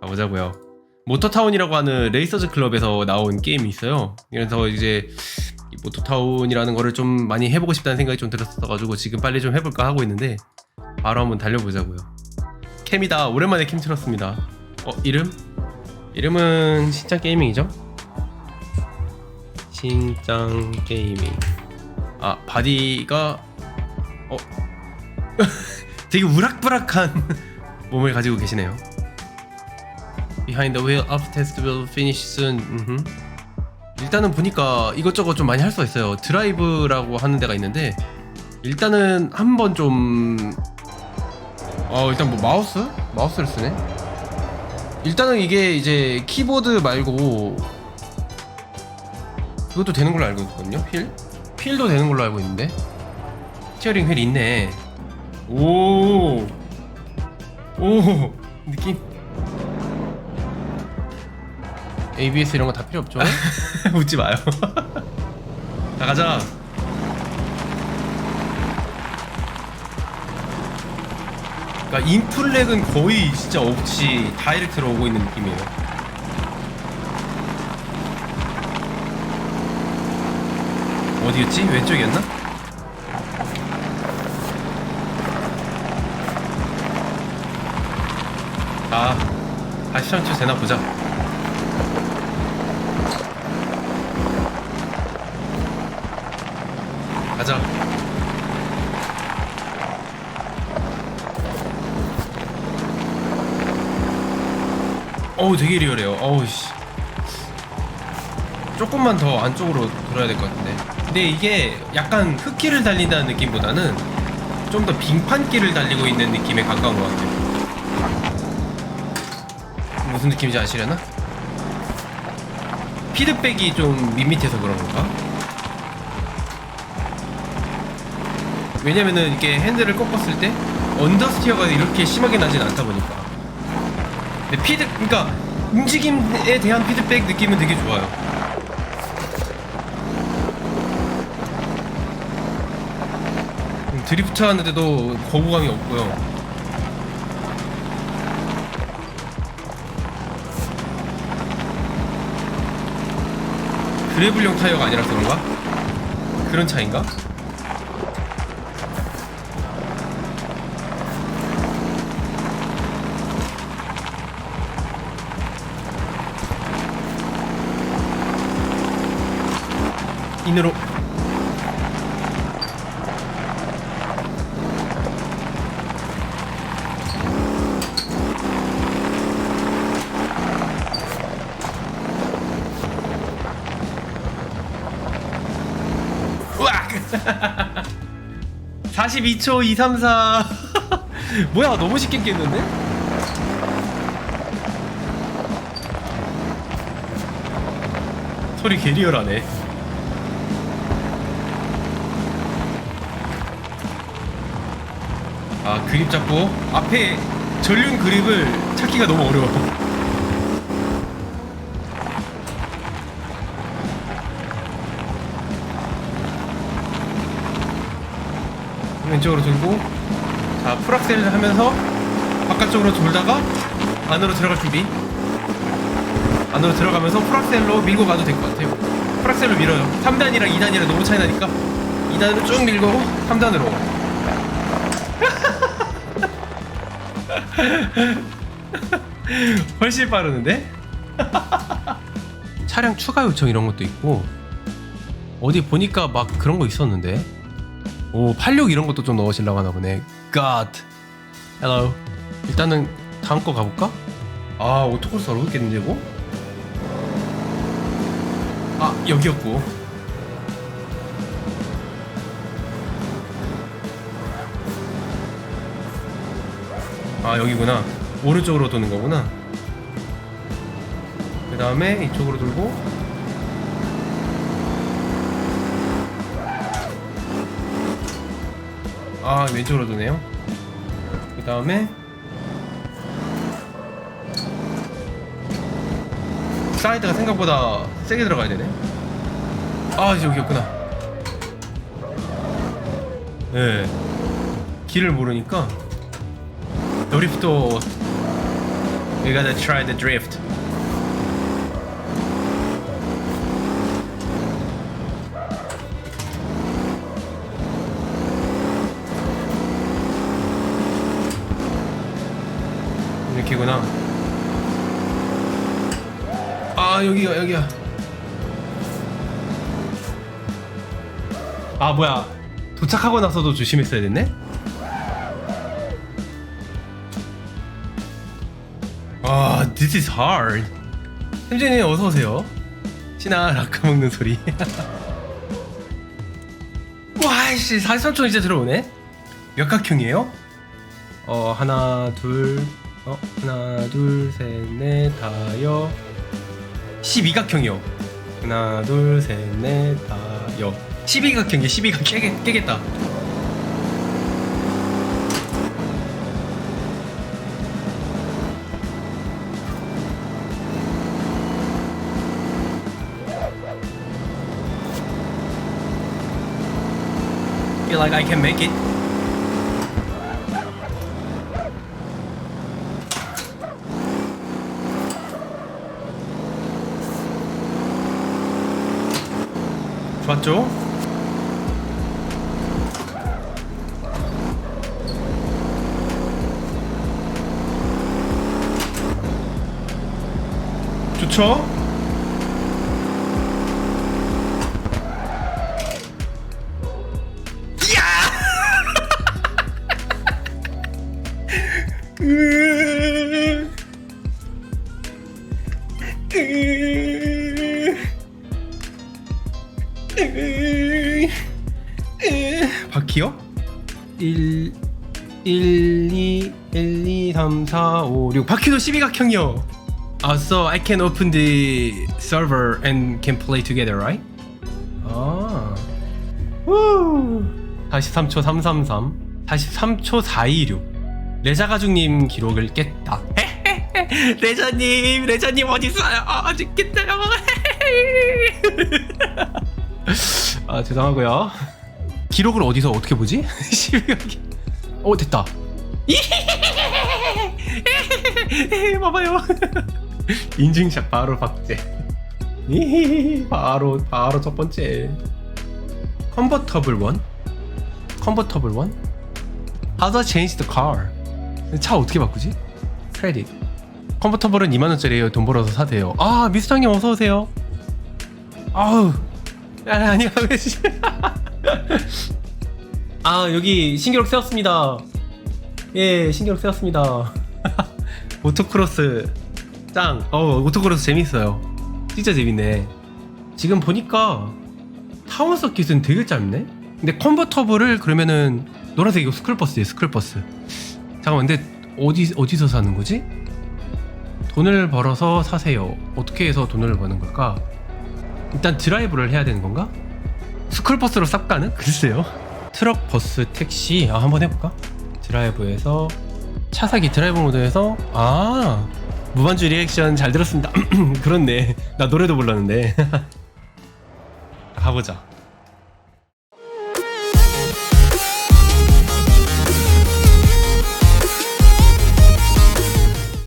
가보자고요. 모터타운이라고 하는 레이서즈 클럽에서 나온 게임이 있어요. 그래서 이제 이 모터타운이라는 거를 좀 많이 해보고 싶다는 생각이 좀 들었어가지고 지금 빨리 좀 해볼까 하고 있는데 바로 한번 달려보자고요. 캠이다. 오랜만에 캠 틀었습니다. 어 이름? 이름은 신짱 게이밍이죠? 신짱 게이밍. 아 바디가 어 되게 우락부락한 몸을 가지고 계시네요. Behind the wheel of test will finish soon. 음흠. 일단은 보니까 이것저것 좀 많이 할 수가 있어요. 드라이브라고 하는 데가 있는데 일단은 한번 좀 어, 일단 뭐 마우스? 마우스를 쓰네. 일단은 이게 이제 키보드 말고 그것도 되는 걸로 알고 있거든요. 휠? 휠도 되는 걸로 알고 있는데 스티어링 휠 있네. 오. 오. 느낌. ABS 이런 거 다 필요 없죠? 웃지 마요. 자 가자. 그러니까 인플렉은 거의 진짜 없이 다이렉트로 오고 있는 느낌이에요. 어디였지? 왼쪽이었나? 아, 다시 천출 되나 보자. 어우 되게 리얼해요. 어우 씨. 조금만 더 안쪽으로 돌아야 될 것 같은데. 근데 이게 약간 흙길을 달린다는 느낌보다는 좀 더 빙판길을 달리고 있는 느낌에 가까운 것 같아요. 무슨 느낌인지 아시려나? 피드백이 좀 밋밋해서 그런 건가? 왜냐면은 이렇게 핸들을 꺾었을 때 언더스티어가 이렇게 심하게 나진 않다 보니까 근데 피드 그러니까 움직임에 대한 피드백 느낌은 되게 좋아요 음, 드리프트 하는데도 거부감이 없고요 그래블용 타이어가 아니라서 그런가? 그런 차인가? 인으로. 으악! 42초 234 뭐야 너무 쉽게 깼는데? 소리 개리얼하네 아 그립 잡고 앞에 전륜 그립을 찾기가 너무 어려워. 왼쪽으로 돌고 자 풀악셀을 하면서 바깥쪽으로 돌다가 안으로 들어갈 준비. 안으로 들어가면서 풀악셀로 밀고 가도 될 것 같아요. 풀악셀로 밀어요. 3단이랑 2단이랑 너무 차이 나니까 2단으로 쭉 밀고 3단으로 훨씬 빠르는데? 차량 추가 요청 이런 것도 있고 어디 보니까 막 그런 거 있었는데 오, 86 이런 것도 좀 넣으시려고 하나 보네. God. Hello. 일단은 다음 거 가볼까? 아, 오토코스 어렵겠는데, 이거? 아, 여기였고. 아, 여기구나. 오른쪽으로 도는 거구나. 그 다음에 이쪽으로 돌고. 아 왼쪽으로 도네요. 그 다음에 사이드가 생각보다 세게 들어가야 되네. 아 이제 여기였구나. 네. 길을 모르니까 드리프트 We gotta try the drift. 이렇게구나. 아 여기가 여기야. 아 뭐야 도착하고 나서도 조심했어야 됐네. 아, this is hard. 햄진이 어서 오세요. 신아 라크 먹는 소리. 와씨 43초 이제 들어오네. 몇 각형이에요? 어 하나 둘, 어 하나 둘 셋 넷 다여. 12각형이요. 하나 둘 셋 넷 다여. 12각형이 12각 깨겠, 깨겠다. Feel like I can make it. 좋았죠? 좋죠? 바퀴요? 1 1 2 1 2 3 4 5 6 바퀴도 12각형이요. 아, so I can open the server and can play together, right? 아. 우. 43초 333 43초 426 레자가죽님 기록을 깼다 레자님 레자님 어딨어요 아 죽겠어요 아 죄송하고요. 기록을 어디서 어떻게 보지? 12각이. 어 됐다. 봐봐요. 인증샷 바로 박제. 바로 바로 첫 번째. 컨버터블 원? 컨버터블 원? How do I change the car? 차 어떻게 바꾸지? 크레딧 컨버터블은 2만 원짜리에요. 돈 벌어서 사세요. 아 미수장님 어서 오세요. 아우 아, 아니야. 아 여기 신기록 세웠습니다. 예 신기록 세웠습니다. 오토크로스 짱. 어, 오토크로스 재밌어요. 진짜 재밌네. 지금 보니까 타운 서킷은 되게 짧네? 근데 컨버터블을 그러면은 노란색 이거 스쿨버스예요 스쿨버스. 잠깐만 근데 어디, 어디서 사는 거지? 돈을 벌어서 사세요. 어떻게 해서 돈을 버는 걸까? 일단 드라이브를 해야 되는 건가? 스쿨버스로 싹 가는? 글쎄요. 트럭, 버스, 택시. 아 한번 해볼까? 드라이브에서 차 사기 드라이브 모드에서. 아 무반주 리액션 잘 들었습니다. 그렇네. 나 노래도 불렀는데. 가보자